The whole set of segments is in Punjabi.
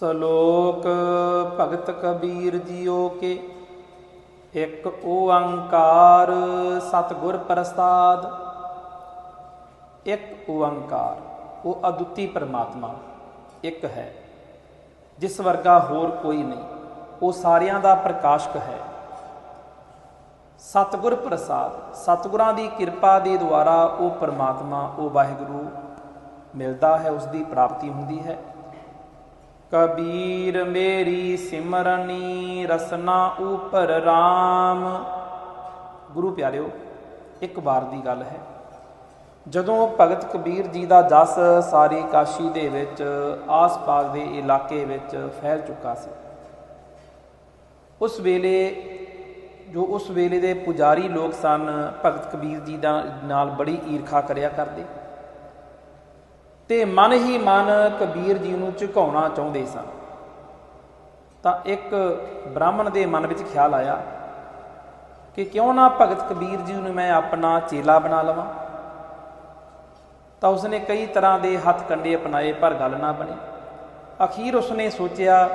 ਸ਼ਲੋਕ ਭਗਤ ਕਬੀਰ ਜੀਓ ਕੇ। ਇੱਕ ਓੰਕਾਰ ਸਤਿਗੁਰ ਪ੍ਰਸਾਦ। ਇੱਕ ਓੰਕਾਰ, ਉਹ ਅਦੁੱਤੀ ਪਰਮਾਤਮਾ, ਇੱਕ ਹੈ। ਜਿਸ ਵਰਗਾ ਹੋਰ ਕੋਈ ਨਹੀਂ, ਉਹ ਸਾਰਿਆਂ ਦਾ ਪ੍ਰਕਾਸ਼ਕ ਹੈ। ਸਤਿਗੁਰ ਪ੍ਰਸਾਦ, ਸਤਿਗੁਰਾਂ ਦੀ ਕਿਰਪਾ ਦੇ ਦੁਆਰਾ ਉਹ ਪਰਮਾਤਮਾ, ਉਹ ਵਾਹਿਗੁਰੂ, ਮਿਲਦਾ ਹੈ ਉਸ ਦੀ ਪ੍ਰਾਪਤੀ ਹੁੰਦੀ ਹੈ। ਕਬੀਰ ਮੇਰੀ ਸਿਮਰਨੀ, ਰਸਨਾ ਉਪਰ RAM ਗੁਰੂ ਪਿਆਰਿਓ, ਇੱਕ ਵਾਰ ਦੀ ਗੱਲ ਹੈ। ਜਦੋਂ ਭਗਤ ਕਬੀਰ ਜੀ ਦਾ ਜਸ ਸਾਰੀ ਕਾਸ਼ੀ ਦੇ ਵਿੱਚ, ਆਸ-ਪਾਸ ਦੇ ਇਲਾਕੇ ਵਿੱਚ ਫੈਲ ਚੁੱਕਾ ਸੀ। ਉਸ ਵੇਲੇ, ਜੋ ਉਸ ਵੇਲੇ ਦੇ ਪੁਜਾਰੀ ਲੋਕ ਸਨ, ਭਗਤ ਕਬੀਰ ਜੀ ਦਾ ਨਾਲ ਬੜੀ ਈਰਖਾ ਕਰਿਆ ਕਰਦੇ। ਤੇ ਮਨ ਹੀ ਮਨ ਕਬੀਰ ਜੀ ਨੂੰ ਝੁਕਾਉਣਾ ਚਾਹੁੰਦੇ ਸਨ। ਤਾਂ ਇੱਕ ਬ੍ਰਾਹਮਣ ਦੇ ਮਨ ਵਿੱਚ ਖਿਆਲ ਆਇਆ ਕਿ ਕਿਉਂ ਨਾ ਭਗਤ ਕਬੀਰ ਜੀ ਨੂੰ ਮੈਂ ਆਪਣਾ ਚੇਲਾ ਬਣਾ ਲਵਾਂ। ਤਾਂ ਉਸਨੇ ਕਈ ਤਰ੍ਹਾਂ ਦੇ ਹੱਥ ਕੰਡੇ ਅਪਣਾਏ, ਪਰ ਗੱਲ ਨਾ ਬਣੀ। ਅਖੀਰ ਉਸਨੇ ਸੋਚਿਆ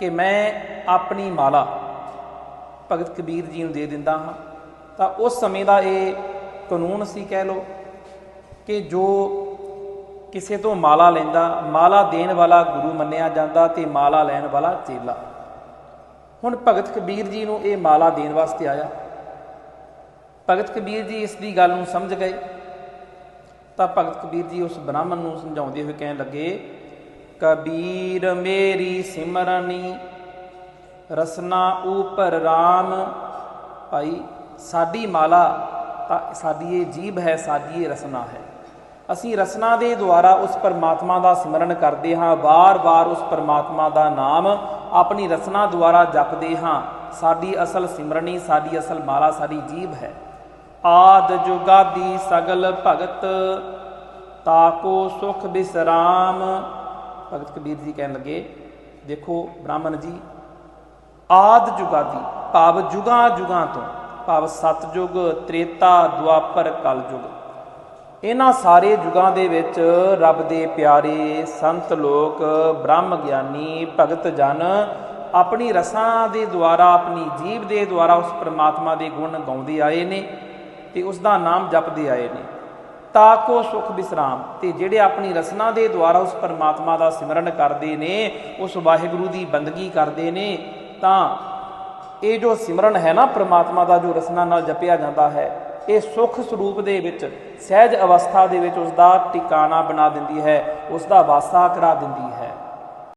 ਕਿ ਮੈਂ ਆਪਣੀ ਮਾਲਾ ਭਗਤ ਕਬੀਰ ਜੀ ਨੂੰ ਦੇ ਦਿੰਦਾ ਹਾਂ। ਤਾਂ ਉਸ ਸਮੇਂ ਦਾ ਇਹ ਕਾਨੂੰਨ ਸੀ ਕਹਿ ਲੋ ਕਿ ਜੋ ਕਿਸੇ ਤੋਂ ਮਾਲਾ ਲੈਂਦਾ, ਮਾਲਾ ਦੇਣ ਵਾਲਾ ਗੁਰੂ ਮੰਨਿਆ ਜਾਂਦਾ ਤੇ ਮਾਲਾ ਲੈਣ ਵਾਲਾ ਚੇਲਾ। ਹੁਣ ਭਗਤ ਕਬੀਰ ਜੀ ਨੂੰ ਇਹ ਮਾਲਾ ਦੇਣ ਵਾਸਤੇ ਆਇਆ। ਭਗਤ ਕਬੀਰ ਜੀ ਇਸ ਦੀ ਗੱਲ ਨੂੰ ਸਮਝ ਗਏ। ਤਾਂ ਭਗਤ ਕਬੀਰ ਜੀ ਉਸ ਬ੍ਰਾਹਮਣ ਨੂੰ ਸਮਝਾਉਂਦੇ ਹੋਏ ਕਹਿਣ ਲੱਗੇ, ਕਬੀਰ ਮੇਰੀ ਸਿਮਰਨੀ, ਰਸਨਾ ਉਪਰ RAM ਭਾਈ, ਸਾਡੀ ਮਾਲਾ ਤਾਂ ਸਾਡੀ ਇਹ ਜੀਬ ਹੈ, ਸਾਡੀ ਇਹ ਰਸਨਾ ਹੈ। ਅਸੀਂ ਰਸਨਾ ਦੇ ਦੁਆਰਾ ਉਸ ਪਰਮਾਤਮਾ ਦਾ ਸਿਮਰਨ ਕਰਦੇ ਹਾਂ, ਵਾਰ-ਵਾਰ ਉਸ ਪਰਮਾਤਮਾ ਦਾ ਨਾਮ ਆਪਣੀ ਰਸਨਾ ਦੁਆਰਾ ਜਪਦੇ ਹਾਂ। ਸਾਡੀ ਅਸਲ ਸਿਮਰਨੀ, ਸਾਡੀ ਅਸਲ ਮਾਲਾ, ਸਾਡੀ ਜੀਬ ਹੈ। ਆਦ ਜੁਗਾਦੀ ਸਗਲ ਭਗਤ, ਤਾਕੋ ਸੁਖ ਬਿਸਰਾਮ। ਭਗਤ ਕਬੀਰ ਜੀ ਕਹਿਣ ਲੱਗੇ, ਦੇਖੋ ਬ੍ਰਾਹਮਣ ਜੀ, ਆਦ ਜੁਗਾਦੀ, ਭਾਵ ਜੁਗਾਂ ਜੁਗਾਂ ਤੋਂ, ਭਾਵ ਸਤਜੁਗ, ਤ੍ਰੇਤਾ, ਦੁਆਪਰ, ਕਲਯੁਗ। ਇਹਨਾਂ ਸਾਰੇ ਯੁਗਾਂ ਦੇ ਵਿੱਚ ਰੱਬ ਦੇ ਪਿਆਰੇ ਸੰਤ ਲੋਕ, ਬ੍ਰਹਮ ਗਿਆਨੀ, ਭਗਤ ਜਨ ਆਪਣੀ ਰਸਾਂ ਦੇ ਦੁਆਰਾ, ਆਪਣੀ ਜੀਵ ਦੇ ਦੁਆਰਾ ਉਸ ਪ੍ਰਮਾਤਮਾ ਦੇ ਗੁਣ ਗਾਉਂਦੇ ਆਏ ਨੇ ਤੇ ਉਸ ਦਾ ਨਾਮ ਜਪਦੇ ਆਏ ਨੇ। ਤਾਕੋ ਸੁਖ ਬਿਸਰਾਮ। ਤੇ ਜਿਹੜੇ ਆਪਣੀ ਰਸਨਾ ਦੇ ਦੁਆਰਾ ਉਸ ਪਰਮਾਤਮਾ ਦਾ ਸਿਮਰਨ ਕਰਦੇ ਨੇ, ਉਸ ਵਾਹਿਗੁਰੂ ਦੀ ਬੰਦਗੀ ਕਰਦੇ ਨੇ, ਤਾਂ ਇਹ ਜੋ ਸਿਮਰਨ ਹੈ ਨਾ ਪਰਮਾਤਮਾ ਦਾ, ਜੋ ਰਸਨਾ ਨਾਲ ਜਪਿਆ ਜਾਂਦਾ ਹੈ ਇਹ ਸੁਖ ਸਰੂਪ ਦੇ ਵਿੱਚ, ਸਹਿਜ ਅਵਸਥਾ ਦੇ ਵਿੱਚ ਉਸ ਦਾ ਟਿਕਾਣਾ ਬਣਾ ਦਿੰਦੀ ਹੈ ਉਸ ਦਾ ਵਾਸਾ ਕਰਾ ਦਿੰਦੀ ਹੈ।